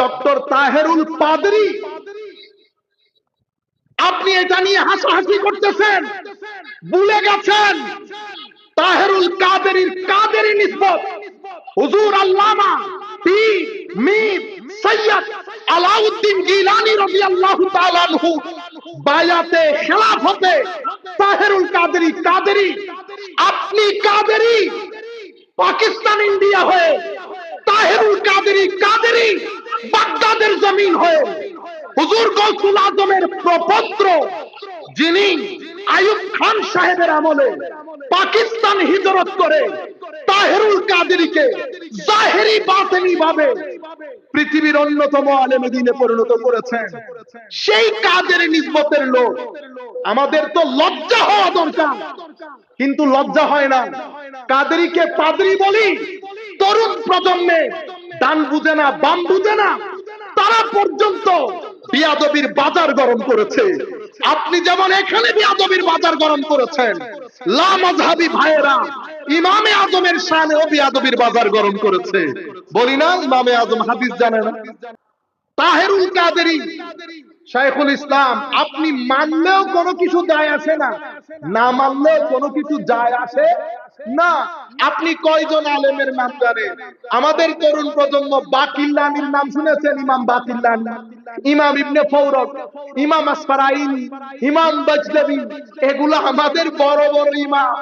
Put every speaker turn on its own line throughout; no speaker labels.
Doctor Tahirul পাদরি। আপনি এটা নিয়ে হাসাহাসি করতেছেন, ভুলে গেছেন। তাহেরুল কাদেরির কাদেরি নিসবত। হুজুর আল্লামা সৈয়দ আলাউদ্দিন গিলানি বায়াতে তাহেরুল কাদেরি কাদেরি। আপনি কাদেরি, পাকিস্তান, ইন্ডিয়া হয়ে তাহেরুল কাদেরি কাদেরি বাগদাদের জমিন হয়ে। হুজুর গৌসুল আজমের প্রপত্র, যিনি আয়ুব খান সাহেবের আমলে পাকিস্তান হিজরত করে তাহেরুল কাদেরিকে জাহেরি বাতেনি ভাবে পৃথিবীর অন্যতম আলেমে দিনে পরিণত করেছেন। সেই কাদের নিসবতের লোক। আমাদের তো লজ্জা হওয়া দরকার। কিন্তু লজ্জা হয় না। কাদেরিকে পাদরি বলি প্রজন্মে ডান বুঝে না, বাম বুঝে না, তারা পর্যন্ত বিয়াদবির বাজার গরম করেছে। আপনি যেমন এখানে বিয়াদবির বাজার গরম করেছেন, লা মাযহাবি ভাইয়েরা, ইমামে আজমের বিয়াদবির বাজার গরম করেছে। বলি না, ইমামে আজম হাদিস জানে না? তাহেরুল কাদেরি, শাইখুল ইসলাম, আপনি মানলেও কোনো কিছু যায় আসে না না মানলেও কোনো কিছু যায় আসে না, আপনি কয়জন আলেমের নাম জানেন আমাদের তরুণ প্রজন্ম বাকিল্লানির নাম শুনেছেন, ইমাম বাকিল্লানি, ইমাম ইবনে ফৌরক ইমাম আসফারাইনি, ইমাম বজলবি এগুলো আমাদের বড় বড় ইমাম।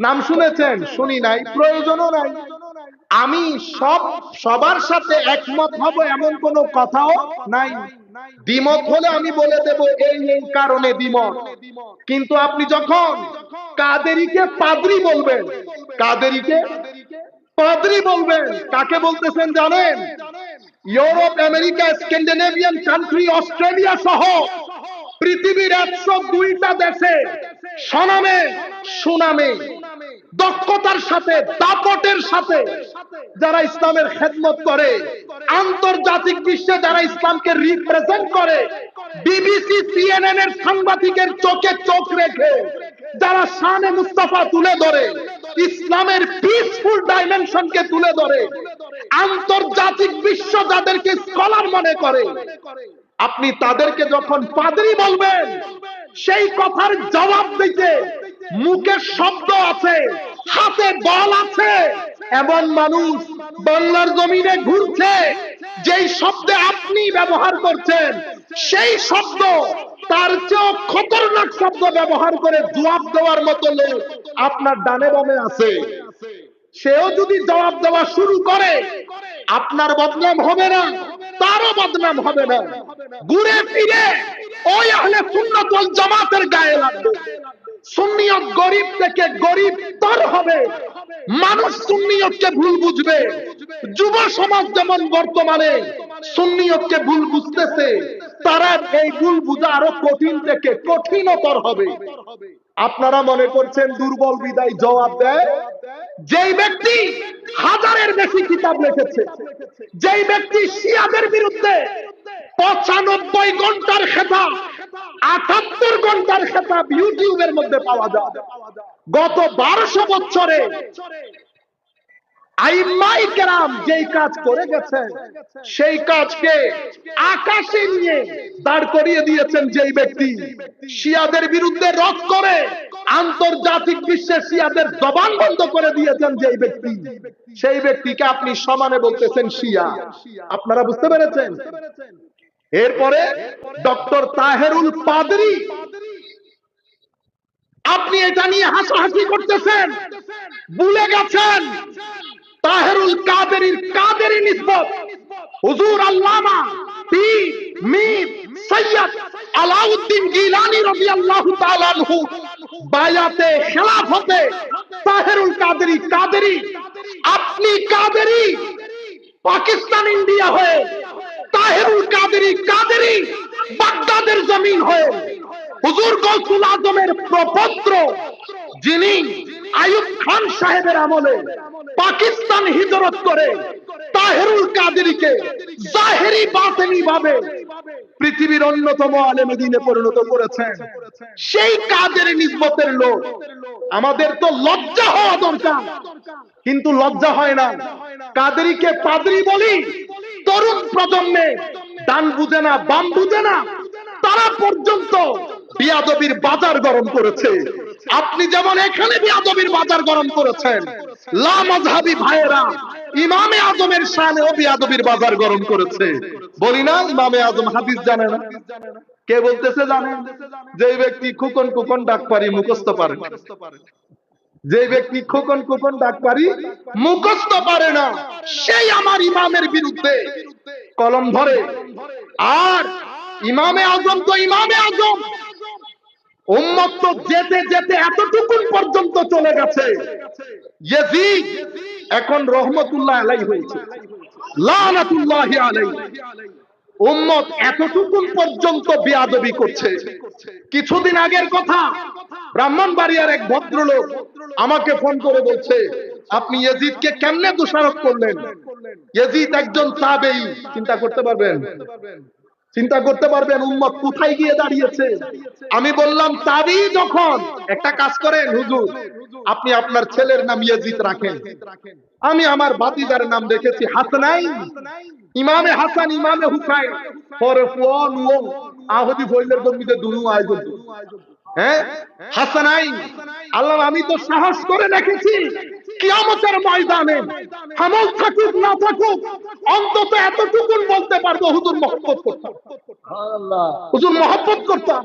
নাম শুনেছেন? শুনি নাই, প্রয়োজনও নাই। আমি সব, সবার সাথে একমত হব এমন কোনো কথাও নাই। দ্বিমত হলে আমি বলে দেব এই এই কারণে দ্বিমত কিন্তু আপনি যখন কাদেরিকে পাদরি বলবেন কাদেরিকে পাদরি বলবেন কাকে বলতেছেন জানেন? Europe America Scandinavian country Australia সহ পৃথিবীর একশো দুইটা দেশে সনামে। সুনামে। দক্ষতার সাথে, দাপটের সাথে যারা ইসলামের খেদমত করে, আন্তর্জাতিক বিশ্বে যারা ইসলামকে রিপ্রেজেন্ট করে বিবিসি সিএনএন এর সাংবাদিকের চোখে চোখ রেখে যারা শানে মুস্তাফা তুলে ধরে, ইসলামের পিসফুল ডাইমেনশনকে তুলে ধরে, আন্তর্জাতিক বিশ্ব যাদেরকে স্কলার মনে করে, আপনি তাদেরকে যখন পাদরি বলবেন, সেই কথার জবাব দিতে মুখে শব্দ আছে, হাতে বল আছে। এমন মানুষ বাংলার জমিনে ঘুরছে, যেই শব্দে আপনি ব্যবহার করছেন, সেই শব্দ তার চেয়েও খতরনাক শব্দ ব্যবহার করে জবাব দেওয়ার মতো লোক আপনার ডানে বামে আছে। সেও যদি জবাব দেওয়া শুরু করে, আপনার বদনাম হবে না, তারও বদনাম হবে না। ঘুরে ফিরে ওই আহলে সুন্নাত ওয়াল জামাতের গায়ে লাগবে। সুন্নিয়ত গরিব থেকে গরিব তর হবে। মানুষ সুন্নিয়তকে ভুল বুঝবে। যুব সমাজ যেমন বর্তমানে সুন্নিয়তকে ভুল বুঝতেছে, তারা এই ভুল বুঝা আরও কঠিন থেকে কঠিনতর হবে। আপনারা মনে করছেন দুর্বল বিদায় জবাব দেয়? যেই ব্যক্তি হাজারের বেশি কিতাব লিখেছে, যেই ব্যক্তি শিয়াদের বিরুদ্ধে পঁচানব্বই ঘণ্টার খেতাব আটাত্তর ঘণ্টার খেতাব ইউটিউবের মধ্যে পাওয়া যায়। গত বারোশো বছরে যেই কাজ করে গেছেন সেই কাজকে আকাশে নিয়ে দাঁড় করিয়ে দিয়েছেন যেই ব্যক্তি। শিয়াদের বিরুদ্ধে রদ করে আন্তর্জাতিক বিশ্বে শিয়াদের জবান বন্ধ করে দিয়েছেন যেই ব্যক্তি। সেই ব্যক্তিকে আপনি সমানে বলতেছেন শিয়া। আপনারা বুঝতে পেরেছেন? এরপরে ডক্টর তাহেরুল পাদরি, আপনি এটা নিয়ে হাসাহাসি করতেছেন, ভুলে গেছেন। তাহেরুল কাদেরির কাদেরি নিসবত। হুজুর আল্লামা সৈয়দ আলাউদ্দিন গিলানি বায়াতে তাহেরুল কাদেরি কাদেরি, আপনি কাদেরি, পাকিস্তান, ইন্ডিয়া হয়ে তাহেরুল বাগদাদের জমিন হয়ে। হুজুর গৌসুল আজমের প্রপত্র, যিনি আয়ুব খান সাহেবের আমলে পাকিস্তান হিজরত করে তাহেরুল জাহেরি বাতেনি ভাবে পৃথিবীর অন্যতম আলেমে দিনে পরিণত করেছেন। সেই কাদের নিসবতের লোক। আমাদের তো লজ্জা হওয়া দরকার। কিন্তু লজ্জা হয় না। কাদেরীকে পাদরি বলি তরুণ প্রজন্মে ডান বুঝে না, বাম বুঝে না, তারা পর্যন্ত বিয়াদবির বাজার গরম করেছে। আপনি যেমন এখানে বিয়াদবির বাজার গরম করেছেন, লা মাযহাবি ভাইয়েরা, ইমামে আজমের শানে ও বিয়াদবির বাজার গরম করেছে। বলি না, ইমামে আজম হাদিস জানে না? কে বলতেছে জানেন যে ব্যক্তি খুকন খুকন ডাক পারি, মুখস্থ পারে। যে ব্যক্তি খোকন খোকন ডাক পারি মুখস্থ পারে না, সেই আমার ইমামের বিরুদ্ধে কলম ধরে। আর ইমামে আজম তো ইমামে আজম। যেতে যেতে এতটুকুন পর্যন্ত চলে গেছে। এখন রহমতুল্লাহ আলাই হয়েছে। লানাতুল্লাহি আলাইহি। উম্মত এতটুকুন পর্যন্ত বেয়াদবি করছে। কিছুদিন আগের কথা ব্রাহ্মণ ব্রাহ্মণবাড়িয়ার এক ভদ্রলোক আমাকে ফোন করে বলছে, আপনি ইয়াজিদকে কেমনে দোষারোপ করলেন? ইয়াজিদ একজন তাবেই চিন্তা করতে পারবেন? চিন্তা করতে পারবেন, উম্মত কোথায় গিয়ে দাঁড়িয়েছে? আমি বললাম তাবি যখন একটা কাজ করেন, হুজুর, আপনি আপনার ছেলের নাম ইয়াজিদ রাখেন। আমি আমার বাতিদার নাম রেখেছি হাসনাইন। ইমামে হাসান, ইমামে হুসাইন। পরে ফোন ও আহদি ফইলের জমিতে দুনু আয়োজন। হ্যাঁ? হাসানাইন। আল্লাহ, আমি তো সাহস করে রেখেছি কিয়ামতের ময়দানে হামল থাকুক না থাকুক অন্তত এতটুকুন বলতে পারব হুজুর মহব্বত করতাম। হুজুর মহব্বত করতাম।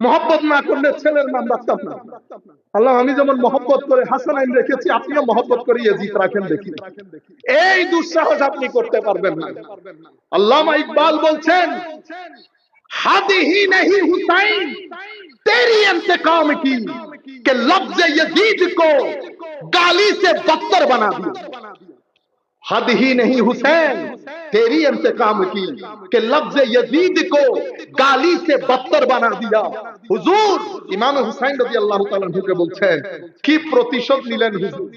মহব্বত না করলে ছেলের নাম রাখতাম না। আল্লাহ আমি যেমন মহব্বত করে হাসানাইন রেখেছি আপনিও মহব্বত করে ইয়াজিদ রাখেন দেখি। এই দুঃসাহস আপনি করতে পারবেন না। আল্লামা ইকবাল বলছেন हादी ही नहीं हुसैन। तेरी इंतकाम की कि लफ्ज यजीद को गाली से बदतर बना दिया। हद ही नहीं हुसैन। तेरी इंतकाम की कि लफ्ज यजीद को गाली से बदतर बना दिया হুজুর ইমাম হুসাইন রাদিয়াল্লাহু তাআলা ঢুকে বলছেন কি প্রতিশোধ নিলেন হুজুর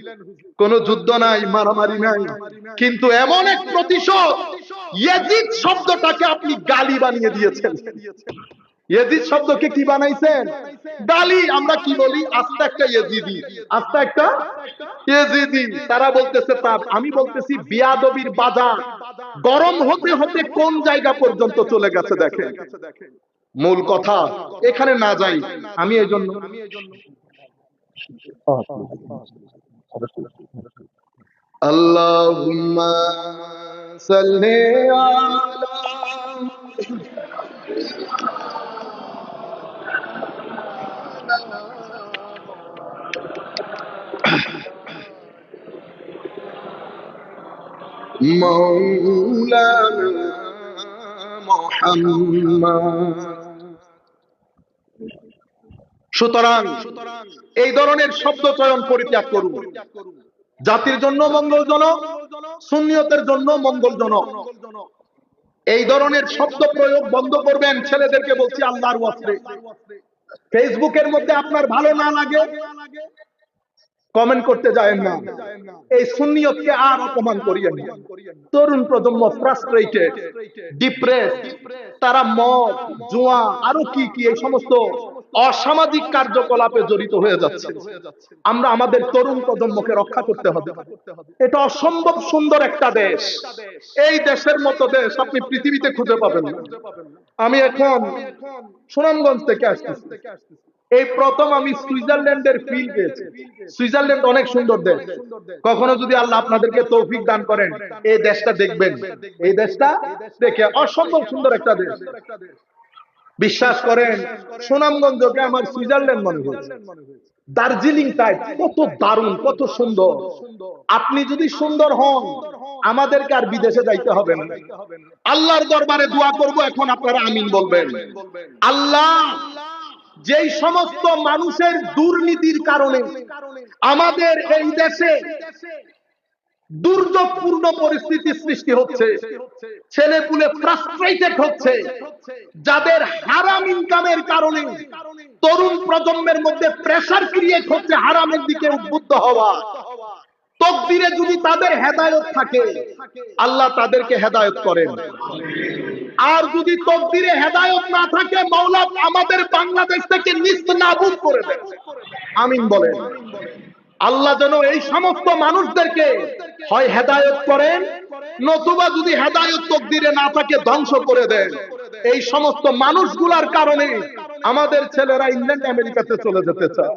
কোন যুদ্ধ নাই মারামারি নাই কিন্তু এমন এক প্রতিশোধ ইয়াজিদ শব্দটাকে আপনি গালি বানিয়ে দিয়েছেন ইয়াজিদ শব্দকে কি বানাইছেন? গালি আমরা কি বলি? আস্তে একটা ইয়াজিদি। আস্তে একটা ইয়াজিদি। তারা বলতেছে তা আমি বলতেছি বিয়াদবির বাজার। গরম হতে হতে কোন জায়গা পর্যন্ত চলে গেছে দেখেন? মূল কথা, এখানে না যাই। আমি এই জন্য আল্লাহুম্মা সাল্লি আলা مولانا محمد সুতরাং এই ধরনের শব্দ চয়ন পরিত্যাগ করুন জাতির জন্য মঙ্গলজনক সুন্নিয়তের জন্য মঙ্গলজনক এই ধরনের শব্দ প্রয়োগ বন্ধ করবেন ছেলেদেরকে বলছি আল্লাহর ওয়াস্তে ফেসবুকের মধ্যে আপনার ভালো না লাগে কমেন্ট করতে যায় না। এই সুন্নিয়তকে আর অপমান করিয়েন না। তরুণ প্রজন্ম ফ্রাস্ট্রেটেড ডিপ্রেস তারা মদ, জুয়া, আরও কি কি, এই সমস্ত অসামাজিক কার্যকলাপে জড়িত হয়ে যাচ্ছে। আমরা আমাদের তরুণ প্রজন্মকে রক্ষা করতে হবে। এটা অসম্ভব সুন্দর একটা দেশ। এই দেশের মতো দেশ আপনি পৃথিবীতে খুঁজে পাবেন আমি এখন সুনামগঞ্জ থেকে আসতেছি। এই প্রথম আমি সুইজারল্যান্ডের ফিল পেয়েছি। সুইজারল্যান্ড অনেক সুন্দর দেশ। কখনো যদি আল্লাহ আপনাদেরকে তৌফিক দান করেন, এই দেশটা দেখবেন। এই দেশটা দেখে অসম্ভব সুন্দর একটা দেশ। বিশ্বাস করেন সুনামগঞ্জকে আমার সুইজারল্যান্ড মনে হয়েছে। দার্জিলিং টাইপ কত দারুণ, কত সুন্দর। আপনি যদি সুন্দর হন, আমাদেরকে আর বিদেশে যাইতে হবে না। আল্লাহর দরবারে দোয়া করব, এখন আপনারা আমিন বলবেন। আল্লাহ যেই সমস্ত মানুষের দুর্নীতির কারণে আমাদের এই দেশে দুর্যোগপূর্ণ পরিস্থিতি সৃষ্টি হচ্ছে ছেলে পুলে ফ্রাস্ট্রেটেড হচ্ছে, যাদের হারাম ইনকামের কারণে তরুণ প্রজন্মের মধ্যে প্রেসার ক্রিয়েট হচ্ছে হারামের দিকে উদ্বুদ্ধ হওয়া। তকদিরে যদি তাদের হেদায়ত থাকে, আল্লাহ তাদেরকে হেদায়ত করেন। আর যদি তকদিরে হেদায়ত না থাকে মৌলা আমাদের বাংলাদেশ থেকে নিস্ত নাবুদ করে দেন। আমিন বলেন। আল্লাহ যেন এই সমস্ত মানুষদেরকে হয় হেদায়ত করেন, নতুবা যদি হেদায়ত তকদিরে না থাকে, ধ্বংস করে দেন। এই সমস্ত মানুষগুলার কারণে আমাদের ছেলেরা ইংল্যান্ড, আমেরিকাতে চলে যেতে চায়।